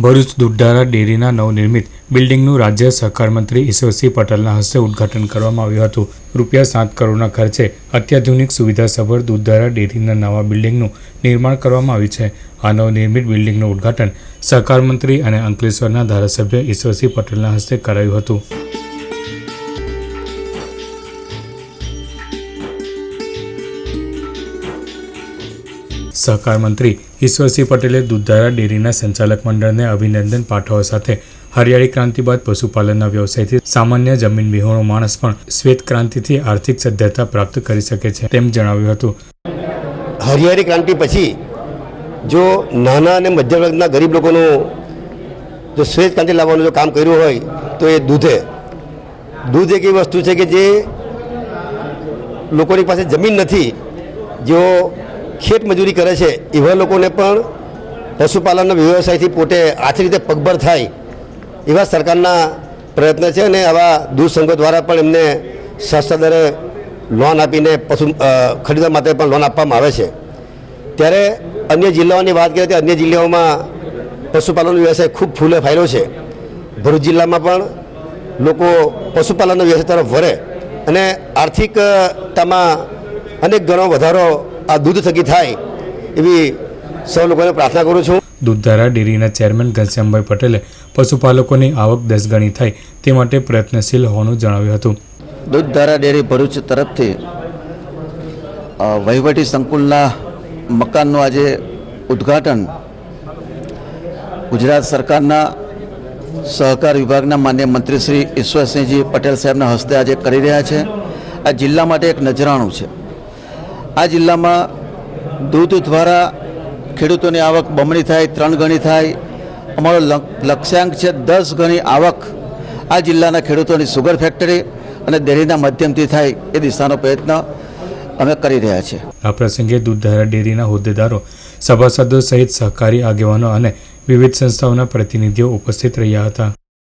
ભરૂચ દુધારા ડેરીના નવનિર્મિત બિલ્ડિંગનું રાજ્ય સહકાર મંત્રી ઈશ્વરસિંહ પટેલના હસ્તે ઉદ્ઘાટન કરવામાં આવ્યું હતું. રૂપિયા સાત કરોડના ખર્ચે અત્યાધુનિક સુવિધાસભર દૂધધારા ડેરીના નવા બિલ્ડિંગનું નિર્માણ કરવામાં આવ્યું છે. આ નવનિર્મિત બિલ્ડિંગનું ઉદ્ઘાટન સહકાર મંત્રી અને અંકલેશ્વરના ધારાસભ્ય ઈશ્વરસિંહ પટેલના હસ્તે કરાયું હતું. સહકાર મંત્રી ઈશ્વરસિંહ પટેલે દૂધધારા ડેરીના સંચાલક મંડળને અભિનંદન પાઠવવા સાથે હરિયાળી ક્રાંતિ બાદ પશુપાલનના વ્યવસાયથી સામાન્ય જમીન વિહોણો માણસ પણ શ્વેત ક્રાંતિથી આર્થિક સદ્ધરતા પ્રાપ્ત કરી શકે છે તેમ જણાવ્યું હતું. હરિયાળી ક્રાંતિ પછી જો નાના અને મધ્યમ વર્ગના ગરીબ લોકોનું જો શ્વેત ક્રાંતિ લાવવાનું જો કામ કર્યું હોય તો એ દૂધે. દૂધ એક એવી વસ્તુ છે કે જે લોકોની પાસે જમીન નથી, જેઓ ખેત મજૂરી કરે છે, એવા લોકોને પણ પશુપાલનના વ્યવસાયથી પોતે આથી રીતે પગભર થાય એવા સરકારના પ્રયત્ન છે અને આવા દૂધ દ્વારા પણ એમને સસ્તા દરે લોન આપીને પશુ ખરીદવા માટે પણ લોન આપવામાં આવે છે. ત્યારે અન્ય જિલ્લાઓની વાત કરીએ તો અન્ય જિલ્લાઓમાં પશુપાલનનો વ્યવસાય ખૂબ ફૂલે ફાયલો છે. ભરૂચ જિલ્લામાં પણ લોકો પશુપાલનનો વ્યવસાય તરફ વળે અને આર્થિકતામાં અનેક ગણો વધારો આ દૂધ થકી થાય એવી સૌ લોકોને પ્રાર્થના કરું છું. દૂધધારા ડેરીના ચેરમેન ઘનશ્યામભાઈ પટેલે પશુપાલકોની આવક દસ ગણી થાય તે માટે પ્રયત્નશીલ હોવાનું જણાવ્યું હતું. દૂધધારા ડેરી ભરૂચ તરફથી વહીવટી સંકુલના મકાનનું આજે ઉદ્ઘાટન ગુજરાત સરકારના સહકાર વિભાગના માન્ય મંત્રી શ્રી ઈશ્વરસિંહજી પટેલ સાહેબના હસ્તે આજે કરી રહ્યા છે. આ જિલ્લા માટે એક નજરાણું છે. આ જિલ્લામાં દૂધ દ્વારા ખેડૂતોની આવક બમણી થાય, ત્રણ ગણી થાય. અમારો લક- લક્ષ્યાંક છે દસ ગણી આવક આ જિલ્લાના ખેડૂતોની સુગર ફેક્ટરી અને ડેરીના માધ્યમથી થાય એ દિશાનો પ્રયત્ન અમે કરી રહ્યા છીએ. આ પ્રસંગે દૂધધારા ડેરીના હોદ્દેદારો, સભાસદો સહિત સહકારી આગેવાનો અને વિવિધ સંસ્થાઓના પ્રતિનિધિઓ ઉપસ્થિત રહ્યા હતા.